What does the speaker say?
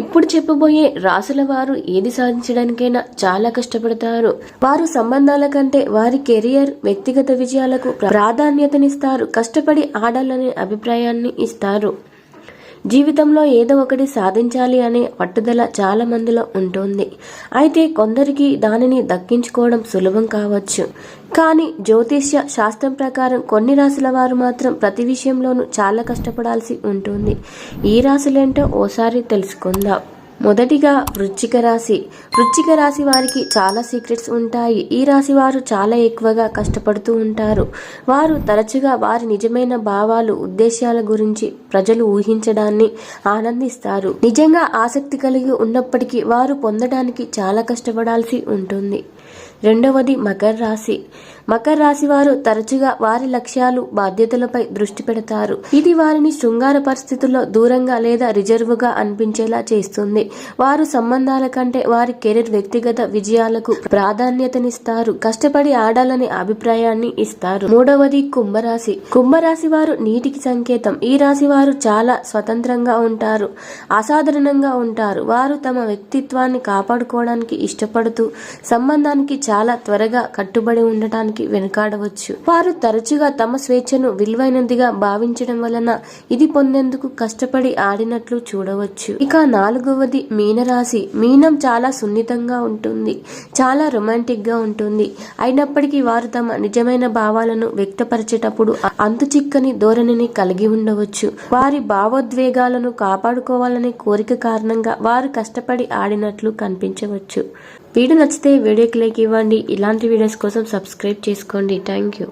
ఇప్పుడు చెప్పబోయే రాసుల వారు ఏది సాధించడానికైనా చాలా కష్టపడతారు. వారు సంబంధాల కంటే వారి కెరియర్ వ్యక్తిగత విజయాలకు ప్రాధాన్యతనిస్తారు. కష్టపడి ఆడాలనే అభిప్రాయాన్ని ఇస్తారు. జీవితంలో ఏదో ఒకటి సాధించాలి అనే పట్టుదల చాలా మందిలో ఉంటుంది. అయితే కొందరికి దానిని దక్కించుకోవడం సులభం కావచ్చు. కానీ జ్యోతిష్య శాస్త్రం ప్రకారం కొన్ని రాశుల వారు మాత్రం ప్రతి విషయంలోనూ చాలా కష్టపడాల్సి ఉంటుంది. ఈ రాశులేంటో ఓసారి తెలుసుకుందాం. మొదటిగా వృచ్చిక రాశి. వృచ్చిక రాశి వారికి చాలా సీక్రెట్స్ ఉంటాయి. ఈ రాశి వారు చాలా ఎక్కువగా కష్టపడుతూ ఉంటారు. వారు తరచుగా వారి నిజమైన భావాలు ఉద్దేశాల గురించి ప్రజలు ఊహించడాన్ని ఆనందిస్తారు. నిజంగా ఆసక్తి కలిగి ఉన్నప్పటికీ వారు పొందడానికి చాలా కష్టపడాల్సి ఉంటుంది. రెండవది మకర రాశి. మకర రాశి వారు తరచుగా వారి లక్ష్యాలు బాధ్యతలపై దృష్టి పెడతారు. ఇది వారిని శృంగార పరిస్థితుల్లో దూరంగా లేదా రిజర్వుగా అనిపించేలా చేస్తుంది. వారు సంబంధాల కంటే వారి కెరీర్ వ్యక్తిగత విజయాలకు ప్రాధాన్యతనిస్తారు. కష్టపడి ఆడాలనే అభిప్రాయాన్ని ఇస్తారు. మూడవది కుంభరాశి. కుంభరాశి వారు నీటికి సంకేతం. ఈ రాశి వారు చాలా స్వతంత్రంగా ఉంటారు. అసాధారణంగా ఉంటారు. వారు తమ వ్యక్తిత్వాన్ని కాపాడుకోవడానికి ఇష్టపడుతూ సంబంధానికి చాలా త్వరగా కట్టుబడి ఉండటానికి వెనుకాడవచ్చు. వారు తరచుగా తమ స్వేచ్ఛను విలువైనదిగా భావించడం వలన ఇది పొందేందుకు కష్టపడి ఆడినట్లు చూడవచ్చు. ఇక నాలుగవది మీనరాశి. మీనం చాలా సున్నితంగా ఉంటుంది. చాలా రొమాంటిక్గా ఉంటుంది. అయినప్పటికీ వారు తమ నిజమైన భావాలను వ్యక్తపరిచేటప్పుడు అంతు చిక్కని ధోరణిని కలిగి ఉండవచ్చు. వారి భావోద్వేగాలను కాపాడుకోవాలనే కోరిక కారణంగా వారు కష్టపడి ఆడినట్లు కనిపించవచ్చు. వీడియో నచ్చితే వీడియోకి లైక్ ఇవ్వండి. ఇలాంటి వీడియోస్ కోసం సబ్స్క్రైబ్ చేసుకోండి. Thank you.